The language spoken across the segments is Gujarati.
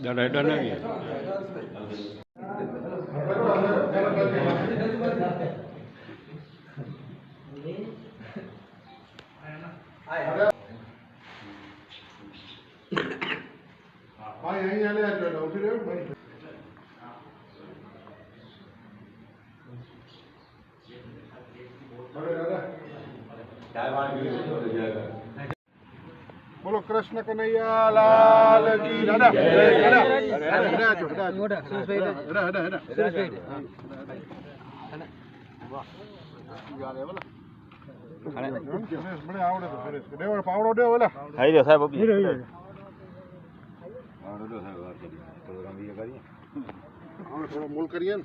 દાડા હેડા ના ગયા ભાઈ અહીંયા લે ઉઠી રહ્યો ભાઈ અરે દાદા બોલો કૃષ્ણ કનૈયા લાલ કી દાદા દાદા મને આવડે તો સુરેશ દેવળ પાવડો ઓલા ગયો સાહેબ અભી હવે થોડો મૂલ કરીએ ને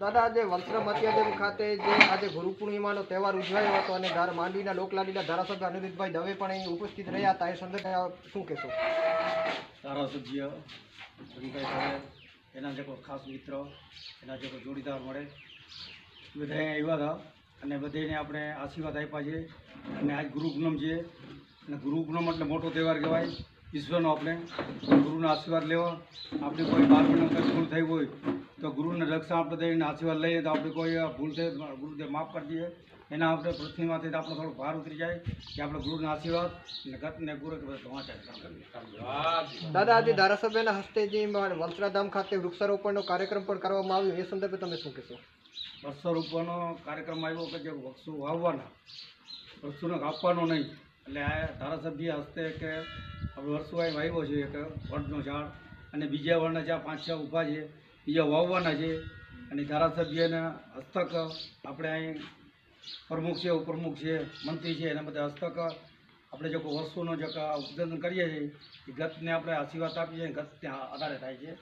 દાદા, આજે વલસરામ અત્યાદેવ ખાતે જે આજે ગુરુ પૂર્ણિમાનો તહેવાર ઉજવાયો હતો અને ધાર માંડવીના લોકલાડીના ધારાસભ્ય અનિરુદ્ધભાઈ દવે પણ અહીં ઉપસ્થિત રહ્યા હતા. એ સંદર્ભે શું કહેશો? ધારાસભ્ય રવિભાઈ દવે એના જે કોઈ ખાસ મિત્ર, એના જે જોડીદાર મળે બધા આવ્યા હતા અને બધાને આપણે આશીર્વાદ આપ્યા છે. અને આજ ગુરુ પૂનમ છે. અને ગુરુ પૂનમ એટલે મોટો તહેવાર કહેવાય. ઈશ્વરનો આપણે ગુરુના આશીર્વાદ લેવા. આપણે કોઈ મહિના કંઈ ભૂલ થઈ હોય તો ગુરુને રક્ષા આપણે દઈને આશીર્વાદ લઈએ તો આપણે કોઈ ભૂલ થઈ ગુરુદેવ માફ કરી દઈએ. એના આપણે પૃથ્વીમાંથી આપણો થોડો ભાર ઉતરી જાય કે આપણે ગુરુના આશીર્વાદ અને ગતને ગુરુ દાદા આજે ધારાસભ્યના હસ્તે જે વલસરાધામ ખાતે વૃક્ષારોપણનો કાર્યક્રમ પણ કરવામાં આવ્યો. એ સંદર્ભે તમે શું કહેશો? વૃક્ષારોપણનો કાર્યક્રમ આવ્યો કે જે વૃક્ષો વાવવાના વૃક્ષોને કાપવાનો નહીં. એટલે આ ધારાસભ્ય હસ્તે કે આપણે વર્ષો વાવ્યો છે એક વડનો ઝાડ અને બીજા વડના જ્યાં પાંચ છ ઊભા છે, બીજા વાવવાના છે. અને ધારાસભ્યના હસ્તક આપણે અહીં પ્રમુખ છે, ઉપપ્રમુખ છે, મંત્રી છે, એના બધા હસ્તક આપણે જો વસ્તુનો જે ઉદ્ઘાટન કરીએ છીએ, એ ગતને આપણે આશીર્વાદ આપીએ છીએ ગત ત્યાં આધારે થાય છે.